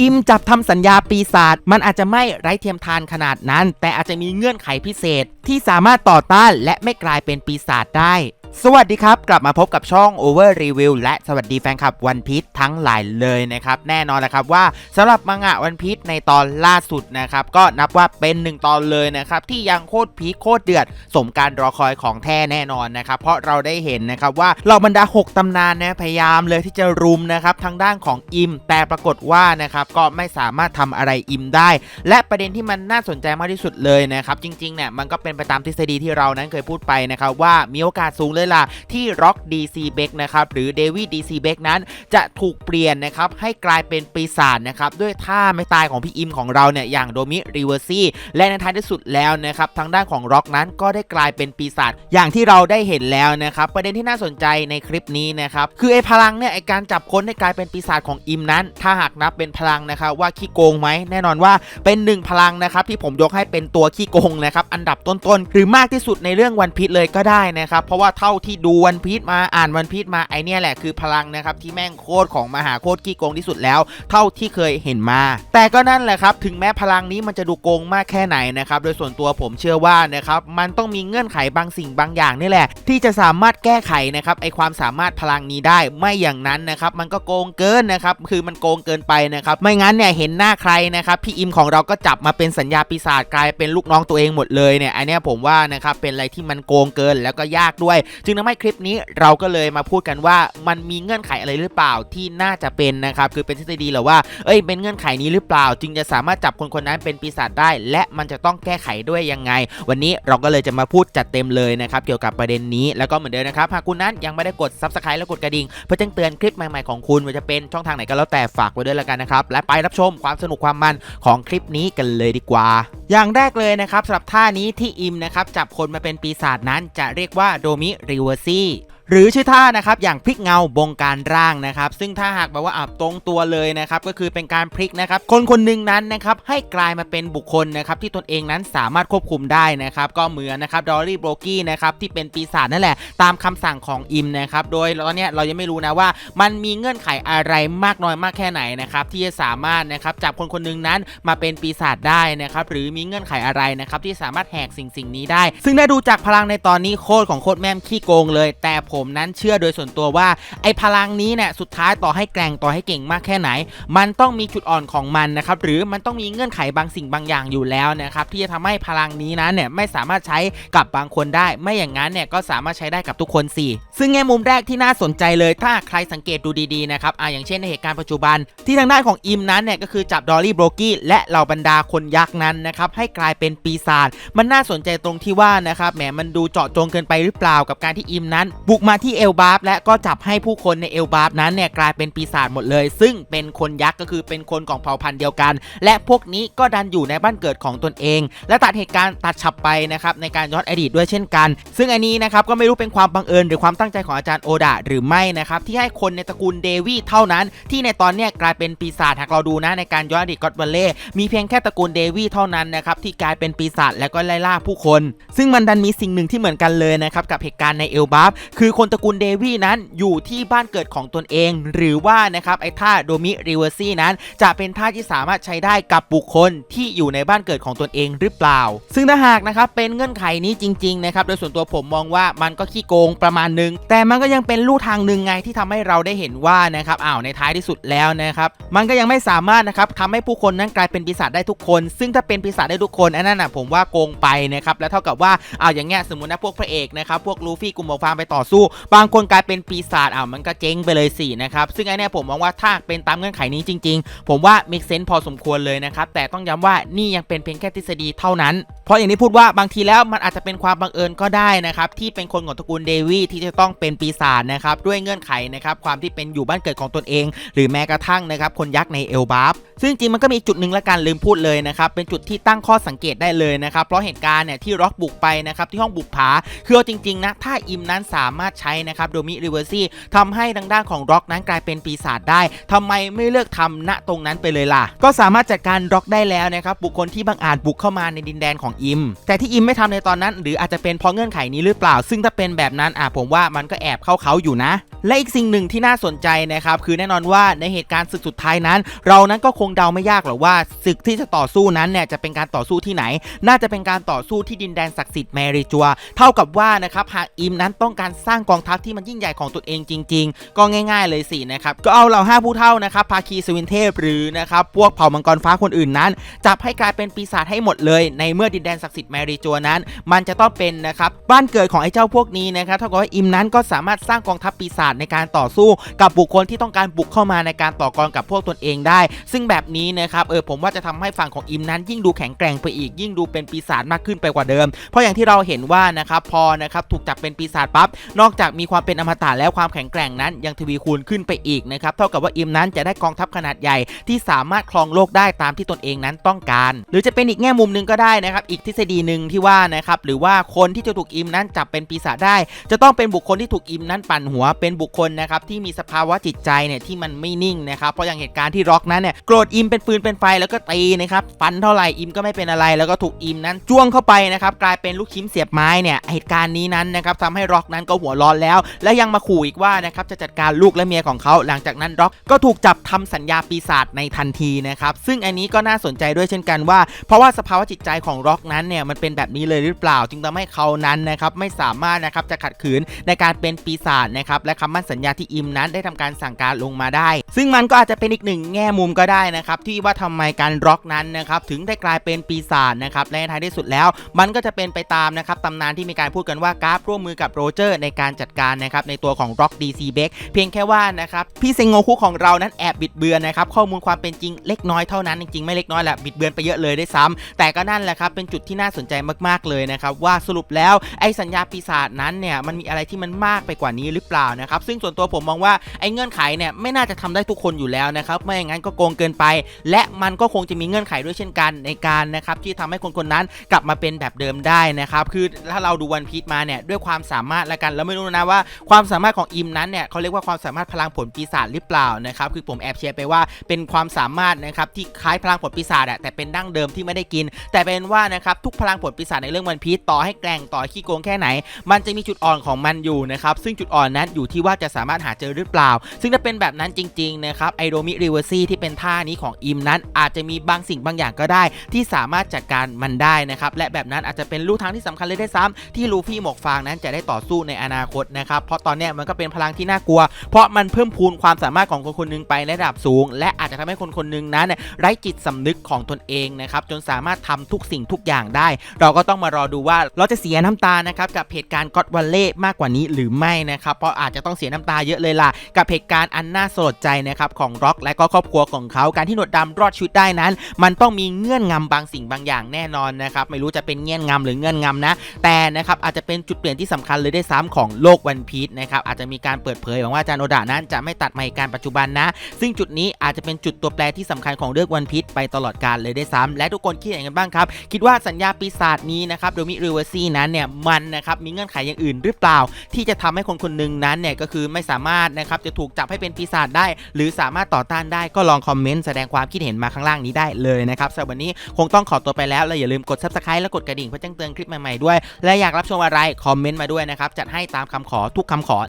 อิมจับทำสัญญาปีศาจมันอาจจะไม่ไร้เทียมทานขนาดนั้น แต่อาจจะมีเงื่อนไขพิเศษที่สามารถต่อต้านและไม่กลายเป็นปีศาจได้ สวัสดีครับ กลับมาพบกับช่อง Over Review และสวัสดีแฟนคลับวันพี e ทั้งหลายเลยนะครับ แน่นอนแล้วครับว่าสำหรับมังงะวันพี e ในตอนล่าสุดนะครับ ก็นับว่าเป็นหนึ่งตอนเลยนะครับ ที่ยังโคตรพีคโคตรเดือด สมการรอคอยของแท้แน่นอนนะครับ เพราะเราได้เห็นนะครับว่าเหล่าบรรดา 6ตำนานนะพยายามเลยที่จะรุมนะครับทางด้านของอิม แต่ปรากฏว่านะครับก็ไม่สามารถทำอะไรอิมได้ และประเด็นที่มันน่าสนใจมากที่สุดเลยนะครับจริงๆเนี่ยมันก็เป็นไปตามทฤษฎีที่เรานั้นเคยพูดไปนะครับว่ามีโอกาสสูงเลยล่ะ ที่ร็อก DC b e c k นะครับหรือเดวิด DC b e c k นั้นจะถูกเปลี่ยนนะครับให้กลายเป็นปีศาจนะครับด้วยท่าไม่ตายของพี่อิมของเราเนี่ยอย่างโดมิริเวอร์ซี่และในท้ายที่สุดแล้วนะครับทางด้านของร็อกนั้นก็ได้กลายเป็นปีศาจอย่างที่เราได้เห็นแล้วนะครับประเด็นที่น่าสนใจในคลิปนี้นะครับคือไอ้พลังเนี่ยไอ้การจับคนให้กลายเป็นปีศาจของอิมนั้น ถ้าหากนับเป็นพลังนะครับว่าขี้โกงไหมแน่นอนว่าเป็นหนึ่งพลังนะครับที่ผมยกให้เป็นตัวขี้โกงนะครับอันดับต้นๆหรือมากที่สุดในเรื่องวันพีชเลยก็ได้นะครับเพราะว่าเท่าที่ดูวันพีชมาอ่านวันพีชมาไอเนี่ยแหละคือพลังนะครับที่แม่งโคตรของมหาโคตรขี้โกงที่สุดแล้ว เท่าที่เคยเห็นมา แต่ก็นั่นแหละครับถึงแม้พลังนี้มันจะดูโกงมากแค่ไหนนะครับโดยส่วนตัวผมเชื่อว่านะครับมันต้องมีเงื่อนไขบางสิ่งบางอย่างนี่แหละ ที่จะสามารถแก้ไขนะครับไอความสามารถพลังนี้ได้ไม่อย่างนั้นนะครับมันก็โกงเกินนะครับคือมันโกงเกินไปนะครับไม่งั้นเนี่ยเห็นหน้าใครนะครับพี่อิมของเราก็จับมาเป็นสัญญาปีศาจกลายเป็นลูกน้องตัวเองหมดเลยเนี่ยอันเนี้ยผมว่านะครับเป็นอะไรที่มันโกงเกินแล้วก็ยากด้วยจึงทำให้คลิปนี้เราก็เลยมาพูดกันว่ามันมีเงื่อนไขอะไรหรือเปล่าที่น่าจะเป็นนะครับคือเป็นทฤษฎีหรือว่าเอ้ยเป็นเงื่อนไขนี้หรือเปล่า จึงจะสามารถจับคนคนนั้นเป็นปีศาจได้ และมันจะต้องแก้ไขด้วยยังไง วันนี้เราก็เลยจะมาพูดจัดเต็มเลยนะครับเกี่ยวกับประเด็นนี้แล้วก็เหมือนเดิมนะครับหากคุณนั้นยังไม่ได้กด subscribe และกดกระดิ่งเพื่อแจ้งเตือนคลิปใหม่ๆของคุณว่าจะเป็นช่องทางไหนก็แล้วแต่ฝากไว้ด้วยแล้วกันนะครับและไปรับชมความสนุกความมันของคลิปนี้กันเลยดีกว่า อย่างแรกเลยนะครับสำหรับท่านี้ที่อิมนะครับจับคนมาเป็นปีศาจนั้นจะเรียกว่าโดมิริเวอร์ซี่หรือชื่อท่านะครับอย่างพลิกเงาบงการร่างนะครับ ซึ่งถ้าหากแบบว่าอะตรงตัวเลยนะครับก็คือเป็นการพลิกนะครับคนคนหนึ่งนั้นนะครับให้กลายมาเป็นบุคคลนะครับที่ตนเองนั้นสามารถควบคุมได้นะครับก็เหมือนนะครับดอลลี่โบรกี้นะครับที่เป็นปีศาจนั่นแหละตามคำสั่งของอิมนะครับโดยตอนนี้เรายังไม่รู้นะว่า มันมีเงื่อนไขอะไรมากน้อยมากแค่ไหนนะครับที่จะสามารถนะครับจับคนคนหนึ่งนั้นมาเป็นปีศาจได้นะครับหรือมีเงื่อนไขอะไรนะครับที่สามารถแหกสิ่งสิ่งนี้ได้ ซึ่งได้ดูจากพลังในตอนนี้โคตรของโคตรแม่มขี้โกงเลย แต่ผมนั้นเชื่อโดยส่วนตัวว่า ไอ้พลังนี้เนี่ยสุดท้ายต่อให้แกร่งต่อให้เก่งมากแค่ไหน มันต้องมีจุดอ่อนของมันนะครับหรือมันต้องมีเงื่อนไขบางสิ่งบางอย่างอยู่แล้วนะครับที่จะทำให้พลังนี้นั้นเนี่ยไม่สามารถใช้กับบางคนได้ ไม่อย่างนั้นเนี่ยก็สามารถใช้ได้กับทุกคนสิซึ่งแง่มุมแรกที่น่าสนใจเลย ถ้าใครสังเกตดูดีๆนะครับอ่าอย่างเช่นในเหตุการณ์ปัจจุบัน ที่ทางด้านของอิมนั้นเนี่ยก็คือจับดอลลี่โบรกี้และเหล่าบรรดาคนยักษ์นั้นนะครับให้กลายเป็นปีศาจมันน่าสนใจตรงที่ว่านะครับแหมมันดูเจาะจงเกินไปหรือเปล่ากับการที่อิมนั้นบุกมาที่เอลบาร์และก็จับให้ผู้คนในเอลบาร์นั้นเนี่ยกลายเป็นปีศาจหมดเลย ซึ่งเป็นคนยักษ์ก็คือเป็นคนของเผ่าพันธุ์เดียวกัน และพวกนี้ก็ดันอยู่ในบ้านเกิดของตนเอง และตัดเหตุการณ์ตัดฉับไปนะครับในการย้อนอดีตด้วยเช่นกัน ซึ่งอันนี้นะครับก็ไม่รู้เป็นความบังเอิญหรือความตั้งใจของอาจารย์โอดะหรือไม่นะครับที่ให้คนในตระกูลเดวี่เท่านั้น ที่ในตอนเนี้ยกลายเป็นปีศาจหากเราดูนะในการย้อนอดีตก็อดวัลเล่มีเพียงแค่ตระกูลเดวี่เท่านั้นนะครับที่กลายเป็นปีศาจแล้วก็ไล่ล่าผู้คน ซึ่งมันดันมีสิ่งหนึ่งที่เหมือนกันเลยนะครับกับเหตุการณ์ในเอลบาร์คือคนตระกูลเดวี่นั้นอยู่ที่บ้านเกิดของตนเอง หรือว่านะครับไอ้ท่าโดมิริเวอร์ซี่นั้น จะเป็นท่าที่สามารถใช้ได้กับบุคคลที่อยู่ในบ้านเกิดของตนเองหรือเปล่า ซึ่งถ้าหากนะครับเป็นเงื่อนไขนี้จริงๆนะครับโดยส่วนตัวผมมองว่ามันก็ขี้โกงประมาณหนึง แต่มันก็ยังเป็นลู่ทางหนึ่งไงที่ทำให้เราได้เห็นว่านะครับอ้าวในท้ายที่สุดแล้วนะครับมันก็ยังไม่สามารถนะครับทำให้ผู้คนนั้นกลายเป็นปีศาจได้ทุกคน ซึ่งถ้าเป็นปีศาจได้ทุกคนอันนั้นนะผมว่าโกงไปนะครับแล้วเท่ากับว่าอ้าวอย่างเงี้ยสมมตินะพวกพระเอกนะครับพวกลูฟี่กลุ่มหมวกฟางไปต่อสู้บางคนกลายเป็นปีศาจอ้าวมันก็เจ๊งไปเลยสินะครับซึ่งไอ้เนี่ยผมมองว่าถ้าเป็นตามเงื่อนไขนี้จริง ๆ ผมว่ามีเซนส์พอสมควรเลยนะครับแต่ต้องย้ำว่านี่ยังเป็นเพียงแค่ทฤษฎีเท่านั้น เพราะอย่างที่พูดว่าบางทีแล้วมันอาจจะเป็นความบังเอิญก็ได้นะครับที่เป็นคนของตระกูลเดวีที่จะต้องเป็นปีศาจนะครับด้วยเงื่อนไขนะครับความที่เป็นอยู่บ้านเกิดของตนเอง หรือแม้กระทั่งนะครับคนยักษ์ในเอลบาร์ซึ่งจริงมันก็มีจุดหนึ่งละกันลืมพูดเลยนะครับเป็นจุดที่ตั้งข้อสังเกตได้เลยนะครับเพราะเหตุการณ์เนี่ยที่ร็อกบุกไปนะครับที่ห้องบุกผาคือจริงๆนะถ้าอิมนั้นสามารถใช้นะครับโดมิริเวอร์ซี่ทำให้ทางด้านของร็อกนั้นกลายเป็นปีศาจได้ทำไมไม่เลือกทำณตรงนั้นไปเลยล่ะ ก็สามารถจัดการร็อกได้แล้วนะครับบุคคลที่บังอาจบุกเข้ามาในดินแดนของอิม แต่ที่อิมไม่ทำในตอนนั้น หรืออาจจะเป็นเพราะเงื่อนไขนี้หรือเปล่า ซึ่งถ้าเป็นแบบนั้นอะผมว่ามันก็แอบเข้าเขาอยู่นะ และอีกสิ่งหนึ่งที่น่าสนใจนะครับคือแน่นอนว่าในเหตุการณ์ศึกสุดท้ายนั้น เรานั้นก็คงเดาไม่ยากหรอกว่าศึกที่จะต่อสู้นั้นเนี่ยจะเป็นการต่อสู้ที่ไหน น่าจะเป็นการต่อสู้ที่ดินแดนศักดิ์สิทธิ์แมริจัว เท่ากับว่านะครับหากอิมนั้นต้องการสร้างกองทัพที่มันยิ่งใหญ่ของตัวเองจริง ๆ ก็ง่ายๆเลยสินะครับก็เอาเหล่าห้าผู้เท่านะครับภาคีสวินเทพหรือนะครับพวกเผ่ามังกรฟ้าคนอื่นนั้น จับให้กลายเป็นปีศาจให้หมดเลย ในเมื่อดินแดนศักดิ์สิทธิ์แมริจัวนั้น มันจะต้องเป็นนะครับบ้านเกิดของไอ้เจ้าพวกนี้นะครับเท่ากับว่าอิมนั้นก็สามารถสร้างกองทัพปีศาจในการต่อสู้กับบุคคลที่ต้องการบุกเข้ามาในการต่อกรกับพวกตนเองได้ ซึ่งแบบนี้นะครับเออผมว่าจะทำให้ฝั่งของอิมนั้น ยิ่งดูแข็งแกร่งไปอีก ยิ่งดูเป็นปีศาจมากขึ้นไปกว่าเดิม เพราะอย่างที่เราเห็นว่านะครับพอนะครับถูกจับเป็นปีศาจปั๊บนอกจากมีความเป็นอมตะแล้วความแข็งแกร่งนั้นยังทวีคูณขึ้นไปอีกนะครับเท่ากับว่าอิมนั้นจะได้กองทัพขนาดใหญ่ที่สามารถครองโลกได้ตามที่ตนเองนั้นต้องการ หรือจะเป็นอีกแง่มุมหนึ่งก็ได้นะครับอีกทฤษฎีหนึ่งที่ว่านะครับหรือว่าคนที่จะถูกอิมนั้นจับเป็นปีศาจได้ จะต้องเป็นบุคคลที่ถูกอิมนั้นปั่นหัวเป็นบุคคลนะครับที่มีสภาวะจิตใจเนี่ยที่มันไม่นิ่งนะครับเพราะอย่างเหตุการณ์ที่ร็อกนั้นเนี่ยโกรธอิมเป็นฟืนเป็นไฟแล้วก็ตีนะครับฟันเท่าไหร่อิมก็ไม่เป็นอะไร แล้วก็ถูกอิมนั้นจ้วงเข้าไปนะครับกลายเป็นลูกชิ้นเสียบไม้เนี่ยเหตุการณ์นี้นั้นนะครับทำให้ร็อกนั้นก็หัวร้อนแล้ว และยังมาขู่อีกว่านะครับจะจัดการลูกและเมียของเขาหลังจากนั้นร็อกก็ถูกจับทำสัญญาปีศาจในทันทีนะครับซึ่งอันนี้ก็น่าสนใจด้วยเช่นกันว่า เพราะว่าสภาวะจิตใจของร็อกนั้นเนี่ยมันเป็นแบบนี้เลยหรือเปล่า จึงทำให้เขานั้นนะครับไม่สามารถนะครับจะขัดขืนในการเป็นปีศาจนะครับและคำมั่นสัญญาที่อิมนั้นได้ทำการสั่งการลงมาได้ ซึ่งมันก็อาจจะเป็นอีกหนึ่งแง่มุมก็ได้นะครับที่ว่าทำไมการร็อกนั้นนะครับถึงได้กลายเป็นปีศาจนะครับและท้ายที่สุดแล้ว มันก็จะเป็นไปตามนะครับตำนานที่มีการพูดกันว่ากราฟร่วมมือกับโรเจอร์ในการการจัดการนะครับในตัวของ Rock DC b e k เพียงแค่ว่านะครับพี่เซงโงคุของเรานั้นแอบบิดเบือนนะครับข้อมูลความเป็นจริงเล็กน้อยเท่านั้นจริงๆไม่เล็กน้อยแหละบิดเบือนไปเยอะเลยได้ซ้ำแต่ก็นั่นแหละครับเป็นจุดที่น่าสนใจมากๆเลยนะครับว่าสรุปแล้วไอ้สัญญาปีศาจนั้นเนี่ยมันมีอะไรที่มันมากไปกว่านี้หรือเปล่านะครับซึ่งส่วนตัวผมมองว่าไอ้เงื่อนไขเนี่ยไม่น่าจะทำได้ทุกคนอยู่แล้วนะครับไม่อย่างนั้นก็โกงเกินไป และมันก็คงจะมีเงื่อนไขด้วยเช่นกันในการนะครับที่ทำให้คนคนนั้นกลับมาเป็นแบบเดิมได้นะครับคือถ้าเราดูวันพีชมาเนี่ยด้วยความสามารถละกันแล้วไม่รู้นะว่าความสามารถของอิมนั้นเนี่ยเขาเรียกว่าความสามารถพลังผลปีศาจหรือเปล่านะครับคือผมแอบเชียร์ไปว่าเป็นความสามารถนะครับที่คล้ายพลังผลปีศาจแต่เป็นดั้งเดิมที่ไม่ได้กิน แต่เป็นว่านะครับทุกพลังผลปีศาจในเรื่องวันพีชต่อให้แกร่งต่อขี้โกงแค่ไหน มันจะมีจุดอ่อนของมันอยู่นะครับซึ่งจุดอ่อนนั้นอยู่ที่ว่าจะสามารถหาเจอหรือเปล่า ซึ่งถ้าเป็นแบบนั้นจริงๆนะครับไอโดมิริเวอร์ซี่ที่เป็นท่านี้ของอิมนั้น อาจจะมีบางสิ่งบางอย่างก็ได้ ที่สามารถจัดการมันได้นะครับและแบบนั้นอาจจะเป็นลู่ทางที่สำคัญเลยได้ซ้ำที่ลูฟี่หมกฟางนั้นจะได้ต่อสู้ในอนาคตนะครับ เพราะตอนนี้มันก็เป็นพลังที่น่ากลัว เพราะมันเพิ่มพูนความสามารถของคนคนหนึงไปในระดับสูง และอาจจะทำให้คนคนหนึงนั้นเนี่ยไร้จิตสำนึกของตนเองนะครับจนสามารถทำทุกสิ่งทุกอย่างได้ เราก็ต้องมารอดูว่าเราจะเสียน้ำตานะครับกับเหตุการณ์ก็อตวัลเล่มากกว่านี้หรือไม่นะครับเพราะอาจจะต้องเสียน้ำตาเยอะเลยล่ะกับเหตุการณ์อันน่าสลดใจนะครับของร็อกและก็ครอบครัวของเขาการที่หนวดดำรอดชีวิตได้นั้น มันต้องมีเงื่อนงำบางสิ่งบางอย่างแน่นอนนะครับไม่รู้จะเป็นเงื่อนงำหรือเงื่อนงำนะ แต่นะครับอาจจะเป็นจุดเปลี่ยนที่สำคัญเลยได้ซ้ำของโลกวันพีชนะครับอาจจะมีการเปิดเผยหวังว่าอาจารย์โอดานั้นจะไม่ตัดมาเหตุการปัจจุบันนะ ซึ่งจุดนี้อาจจะเป็นจุดตัวแปรที่สำคัญของเรื่องวันพีชไปตลอดกาลเลยได้ซ้ำและทุกคนคิดอย่างไรกันบ้างครับ คิดว่าสัญญาปีศาจนี้นะครับโดมิริเวอร์ซีนั้นเนี่ยมันนะครับมีเงื่อนไขอย่างอื่นหรือเปล่า ที่จะทำให้คนคนหนึ่งนั้นเนี่ยก็คือไม่สามารถนะครับจะถูกจับให้เป็นปีศาจได้ หรือสามารถต่อต้านได้ก็ลองคอมเมนต์แสดงความคิดเห็นมาข้างล่างนี้ได้เลยนะครับสำหรับวันนี้คงต้องขอตัวไปแล้วและอย่าลืมกด subscribe และกดกระดิ่งเพื่อแจ้งเตือนคลิปใหม่ๆด้วยและอยากรับชมอะไรคอมเมนต์มาด้วยนะครับจัดให้ตามคำขอทุกคำขอ